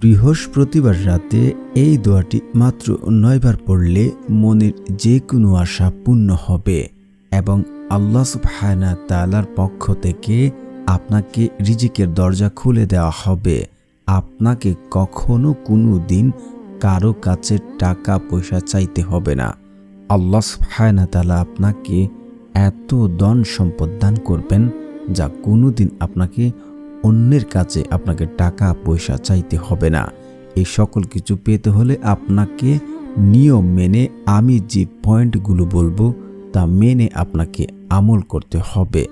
বৃহস্পতিবার রাতে এই দোয়াটি মাত্র নয়বার পড়লে মনের যে কোনো আশা পূর্ণ হবে এবং আল্লাহ সুবহানা তালার পক্ষ থেকে আপনাকে রিজিকের দরজা খুলে দেওয়া হবে। আপনাকে কখনো কোনো দিন কারও কাছে টাকা পয়সা চাইতে হবে না। আল্লাহ সুবহানা তালা আপনাকে এত দন সম্পদ দান করবেন যা কোনো দিন আপনাকে অন্যের কাছে আপনাকে টাকা, পয়সা চাইতে হবে না। এই সকল কিছু পেতে হলে আপনাকে নিয়ম মেনে আমি যে পয়েন্টগুলো বলব, তা মেনে আপনাকে আমল করতে হবে।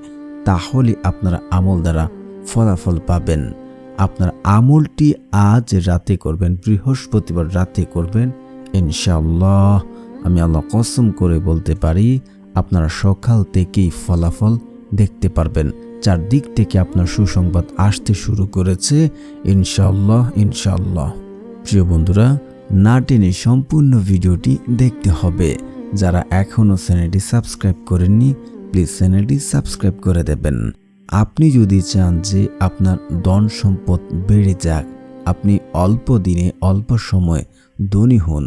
তাহলে আপনারা আমল দ্বারা ফলাফল পাবেন। আপনার আমলটি আজ রাতে করবেন, বৃহস্পতিবার রাতে করবেন, ইনশাআল্লাহ। আমি আল্লাহ কসম করে বলতে পারি, আপনারা সকাল থেকেই ফলাফল দেখতে পারবেন। চারদিক থেকে আপনার সুসংবাদ আসতে শুরু করেছে, ইনশাআল্লাহ ইনশাআল্লাহ। প্রিয় বন্ধুরা, না টেনে সম্পূর্ণ ভিডিওটি দেখতে হবে। যারা এখনও চ্যানেলটি সাবস্ক্রাইব করেননি, প্লিজ চ্যানেলটি সাবস্ক্রাইব করে দেবেন। আপনি যদি চান যে আপনার ধন সম্পদ বেড়ে যাক, আপনি অল্প দিনে অল্প সময় ধনী হন।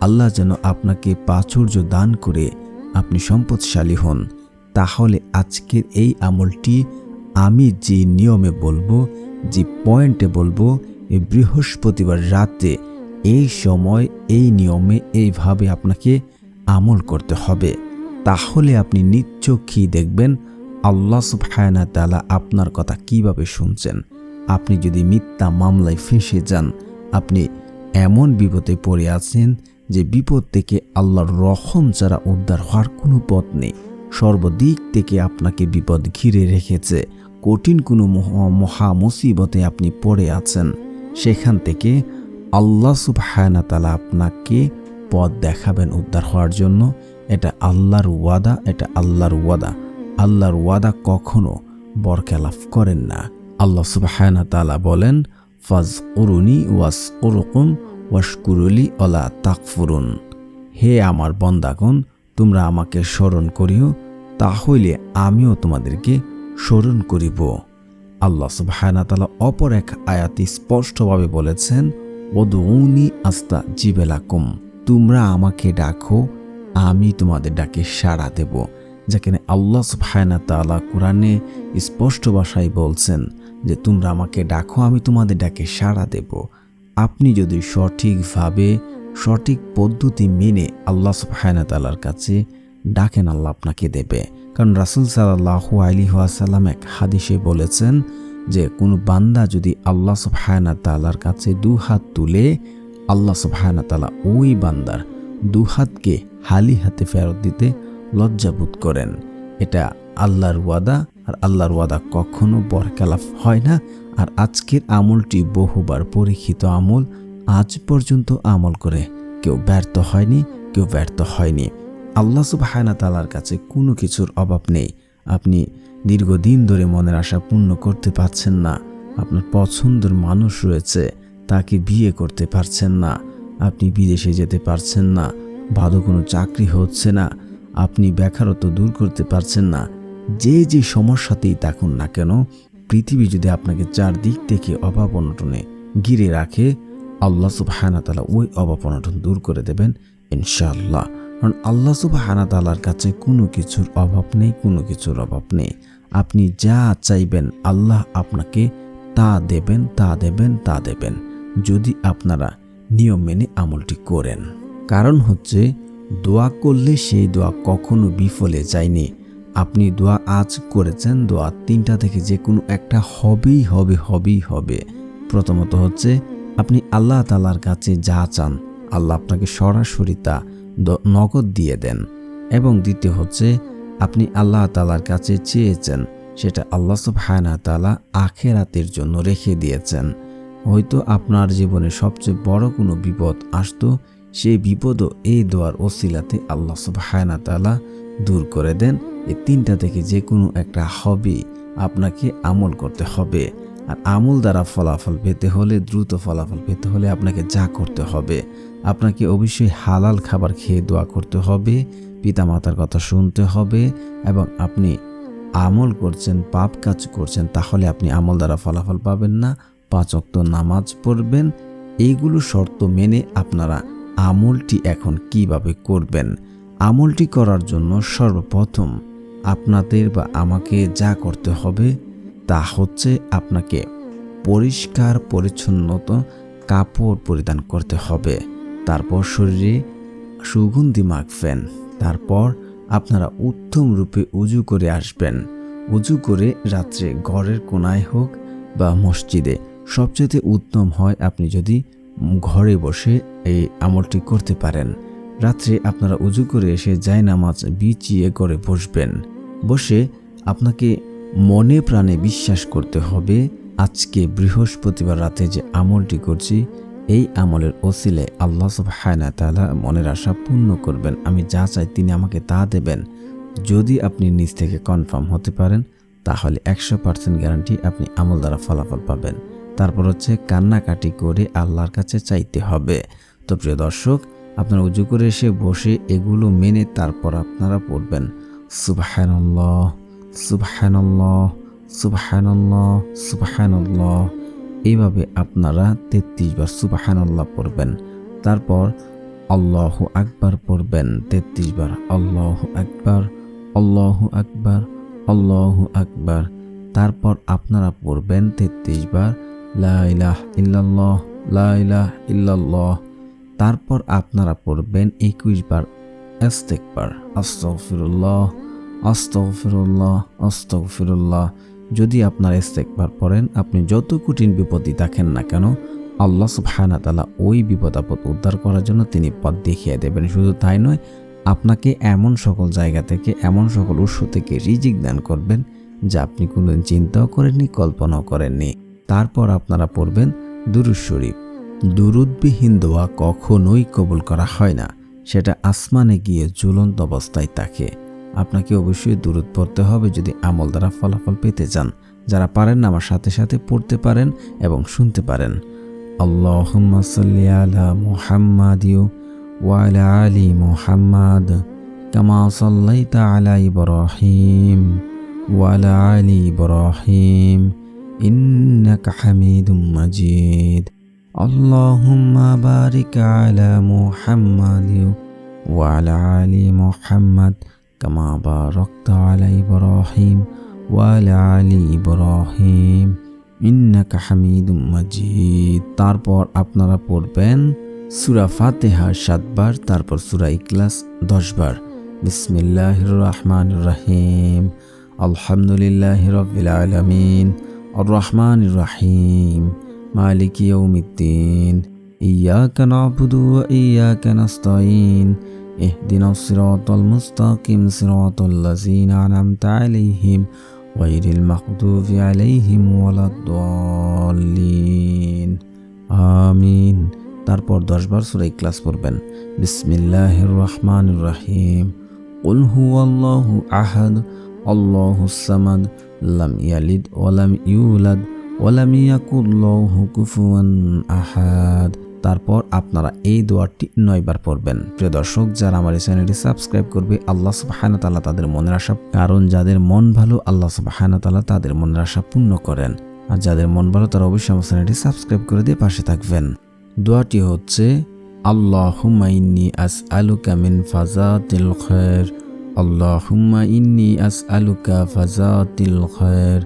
আল্লাহ যেন আপনাকে প্রাচুর্য দান করে আপনি সম্পদশালী হন। তাহলে আজকের এই আমলটি আমি যে নিয়মে বলব, যে পয়েন্টে বলব এই বৃহস্পতিবার রাতে এই সময় এই নিয়মে এইভাবে আপনাকে আমল করতে হবে। তাহলে আপনি নিচ্চক্ষি দেখবেন আল্লাহ সুবহানা তালা আপনার কথা কীভাবে শুনছেন। আপনি যদি মিথ্যা মামলায় ফেঁসে যান, আপনি এমন বিপদে পড়ে আছেন যে বিপদ থেকে আল্লাহর রহম ছাড়া উদ্ধার হওয়ার কোনো পথ নেই। সর্বদিক থেকে আপনাকে বিপদ ঘিরে রেখেছে। কঠিন কোনো মহা মুসিবতে আপনি পড়ে আছেন। সেখান থেকে আল্লাহ সুবহানা তালা আপনাকে পথ দেখাবেন উদ্ধার হওয়ার জন্য। এটা আল্লাহর ওয়াদা, এটা আল্লাহর ওয়াদা। আল্লাহর ওয়াদা কখনো বরখেলাফ করেন না। আল্লাহ সুবহানা বলেন ফাজ উরুনি ওয়াস উরুকুম ওয়াশকুরুলি অলা তাকফুরুন। হে আমার বন্দাগণ, তোমরা আমাকে স্মরণ করিও তাহলে আমিও তোমাদেরকে স্মরণ করিব। আল্লাহ সুবহানা তালা অপর এক আয়াতি স্পষ্টভাবে বলেছেন ওদৌনি আস্তা জিবেলাকুম, তোমরা আমাকে ডাকো, আমি তোমাদের ডাকে সাড়া দেব। যেখানে আল্লাহ সুবহানা তালা কোরআনে স্পষ্ট ভাষায় বলছেন যে, তোমরা আমাকে ডাকো, আমি তোমাদের ডাকে সাড়া দেব। আপনি যদি সঠিকভাবে সঠিক পদ্ধতি মেনে আল্লাহ সুবহানা তালার কাছে ডাকেন, আল্লাহ আপনাকে দেবে। কারণ রাসুল সাল্লাহ আলী ওয়াসাল্লাম এক হাদিসে বলেছেন যে, কোনো বান্দা যদি আল্লাহ সুবহানা তালার কাছে দু হাত তুলে, আল্লাহ সুবহানা তালা ওই বান্দার দু হাতকে হালি হাতে ফেরত দিতে লজ্জাবোধ করেন। এটা আল্লাহর ওয়াদা, আর আল্লাহর ওয়াদা কখনো বরকালাফ হয় না। আর আজকের আমলটি বহুবার পরীক্ষিত আমল। আজ পর্যন্ত আমল করে কেউ ব্যর্থ হয়নি, কেউ ব্যর্থ হয়নি। আল্লাহ সুবাহানা তালার কাছে কোনো কিছুর অভাব নেই। আপনি দীর্ঘদিন ধরে মনের আশা পূর্ণ করতে পারছেন না। আপনার পছন্দের মানুষ রয়েছে, তাকে বিয়ে করতে পারছেন না। আপনি বিদেশে যেতে পারছেন না, ভালো কোনো চাকরি হচ্ছে না, আপনি বেকারত্ব দূর করতে পারছেন না। যে যে সমস্যাতেই থাকুন না কেন, পৃথিবী যদি আপনাকে চারদিক থেকে অভাব অনটনে ঘিরে রাখে, আল্লাহ সুবাহানা তালা ওই অভাব অনটন দূর করে দেবেন, ইনশাআল্লাহ। কারণ আল্লাহ সুবাহানা তালার কাছে কোনো কিছুর অভাব নেই, কোনো কিছুর অভাব নেই। আপনি যা চাইবেন, আল্লাহ আপনাকে তা দেবেন তা দেবেন তা দেবেন, যদি আপনারা নিয়ম মেনে আমলটি করেন। কারণ হচ্ছে, দোয়া করলে সেই দোয়া কখনো বিফলে যায়নি। আপনি দোয়া আজ করেছেন, দোয়া তিনটা থেকে যে কোনো একটা হবেই হবে হবেই হবে। প্রথমত হচ্ছে, আপনি আল্লাহ তালার কাছে যা চান, আল্লাহ আপনাকে সরাসরি তা নগদ দিয়ে দেন এবং দ্বিতীয় হচ্ছে, আপনি আল্লাহ তালার কাছে চেয়েছেন, সেটা আল্লাহ সুবহানা তালা আখেরাতের জন্য রেখে দিয়েছেন। হয়তো আপনার জীবনে সবচেয়ে বড় কোনো বিপদ আসতো, সেই বিপদও এই দোয়ার ওসিলাতে আল্লাহ সুবহানা তালা দূর করে দেন। এই তিনটা থেকে যে কোনো একটা হবে আপনাকে আমল করতে হবে। আর আমল দ্বারা ফলাফল পেতে হলে, দ্রুত ফলাফল পেতে হলে আপনাকে যা করতে হবে। আপনাকে অবশ্যই হালাল খাবার খেয়ে দোয়া করতে হবে, পিতামাতার কথা শুনতে হবে এবং আপনি আমল করছেন, পাপ কাজ করছেন, তাহলে আপনি আমল দ্বারা ফলাফল পাবেন না। পাঁচ অক্ত নামাজ পড়বেন, এইগুলো শর্ত মেনে আপনারা আমলটি এখন কীভাবে করবেন? আমলটি করার জন্য সর্বপ্রথম আপনাদের বা আমাকে যা করতে হবে তা হচ্ছে আপনাকে পরিষ্কার, পরিচ্ছন্নত কাপড় পরিধান করতে হবে। তারপর শরীরে সুগন্ধি মাখবেন। তারপর আপনারা উত্তম রূপে উজু করে আসবেন। উজু করে রাত্রে ঘরের কোনায় হোক বা মসজিদে সবচেয়ে উত্তম হয় আপনি যদি ঘরে বসে এই আমলটি করতে পারেন। রাত্রে আপনারা উজু করে এসে যায় নামাজ বিচিয়ে করে বসবেন। বসে আপনাকে মনে প্রাণে বিশ্বাস করতে হবে, আজকে বৃহস্পতিবার রাতে যে আমলটি করছি এই আমলের ওসিলে আল্লাহ হায়না তালা মনের আশা পূর্ণ করবেন। আমি যা চাই তিনি আমাকে তা দেবেন। যদি আপনি নিজ থেকে কনফার্ম হতে পারেন, তাহলে একশো পার্সেন্ট গ্যারান্টি আপনি আমল দ্বারা ফলাফল পাবেন। তারপর হচ্ছে কান্নাকাটি করে আল্লাহর কাছে চাইতে হবে। তো প্রিয় দর্শক, আপনারা উজু করে এসে বসে এগুলো মেনে তারপর আপনারা পড়বেন। সুবাহানল্লাহ সুবাহানল্লাহ সুবাহানল্লাহ সুবাহানল্লাহ। এইভাবে আপনারা তেত্রিশ বার সুবাহানল্লাহ পড়বেন। তারপর আল্লাহ আকবার পড়বেন, তেত্রিশ বার আল্লাহ আকবার আল্লাহ আকবার আল্লাহ আকবার। তারপর আপনারা পড়বেন তেত্রিশ বার লা ইলাহ ইল্লাল্লাহ, লা ইলাহ ইল্লাল্লাহ। তারপর আপনারা পড়বেন একুশ বার আস্তেকবার আস্তফিরুল্লাহ আস্তফিরুল্লাহ আস্তফিরুল্লাহ যদি আপনার ইস্তেকবার পড়েন, আপনি যত কঠিন বিপদই দেখেন না কেন, আল্লাহ সুবহানা তালা ওই বিপদ আপদ উদ্ধার করার জন্য তিনি পথ দেখিয়ে দেবেন। শুধু তাই নয়, আপনাকে এমন সকল জায়গা থেকে, এমন সকল উৎস থেকে রিজিক দান করবেন যা আপনি কোনোদিন চিন্তাও করেননি, কল্পনাও করেননি। তারপর আপনারা পড়বেন, দুরুদ শরীফ। দুরুদবিহীন দোয়া কখনোই কবুল করা হয় না, সেটা আসমানে গিয়ে ঝুলন্ত অবস্থায় থাকে। আপনাকে অবশ্যই দূরত পড়তে হবে যদি আমল দ্বারা ফলাফল পেতে চান। যারা পারেন আমার সাথে সাথে পড়তে পারেন এবং শুনতে পারেন। আল্লাহুম্মা আলা মুহাম্মাদ ওয়ালা আলি কামা সাল্লাইতা আলা ইব্রাহিম ওয়ালা আলী ইব্রাহিম ইন্নাকা হামিদুম মাজিদ। আল্লাহুম্মা বারিক আলা মুহাম্মাদ ওয়ালা আলি মুহাম্মাদ كما باركت على إبراهيم وعلى آل إبراهيم ইন্নাকা হামিদুম মাজিদ তারপর আপনারা পড়বেন সুরা ফাতেহা সাতবার তারপর সুরা ইকলাস দশবার বিসমিল্লাহ রহমান রাহিম আলহামদুলিল্লাহ রবিল আলমিন রহমান রাহিম মালিক ইয়ৌমিদ্দিন إياك نعبد وإياك نستعين اهدنا الصراط المستقيم صراط الذين أنعمت عليهم غير المغضوب عليهم ولا الضالين আমিন তারপর দশবার সুরা ইখলাস পড়বেন বিসমিল্লাহির রহমানির রহিম قل هو الله أحد الله الصمد لم يلد ولم يولد ولم يكن له كفوا أحد তারপর আপনারা এই দোয়াটি নয়বার পড়বেন। প্রিয় দর্শক, যারা আমার এই চ্যানেলটি সাবস্ক্রাইব করবে, আল্লাহ সুবাহানা তালা তাদের মনের আশা, কারণ যাদের মন ভালো, আল্লাহ সুবাহানা তালা তাদের মনের আশা পূর্ণ করেন। আর যাদের মন ভালো, তারা অবশ্যই আমার চ্যানেলটি সাবস্ক্রাইব করে দিয়ে পাশে থাকবেন। দোয়াটি হচ্ছে, আল্লাহুম্মা ইন্নি আস আলুকা মিন ফাজাতিল খৈর আল্লাহুম্মা ইন্নি আস আলুকা ফাজাতিল খৈর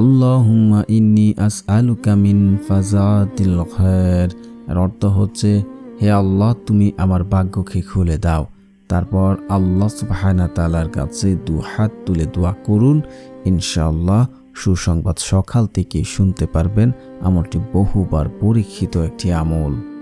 আল্লাহুম্মা ইন্নি আস আলুকা মিন ফাজাতিল খৈর এর অর্থ হচ্ছে, হে আল্লাহ, তুমি আমার ভাগ্যকে খুলে দাও। তারপর আল্লাহ সুবাহানা তালার কাছে দু হাত তুলে দোয়া করুন। ইনশাআল্লাহ সুসংবাদ সকাল থেকে শুনতে পারবেন। আমলটি বহুবার পরীক্ষিত একটি আমল।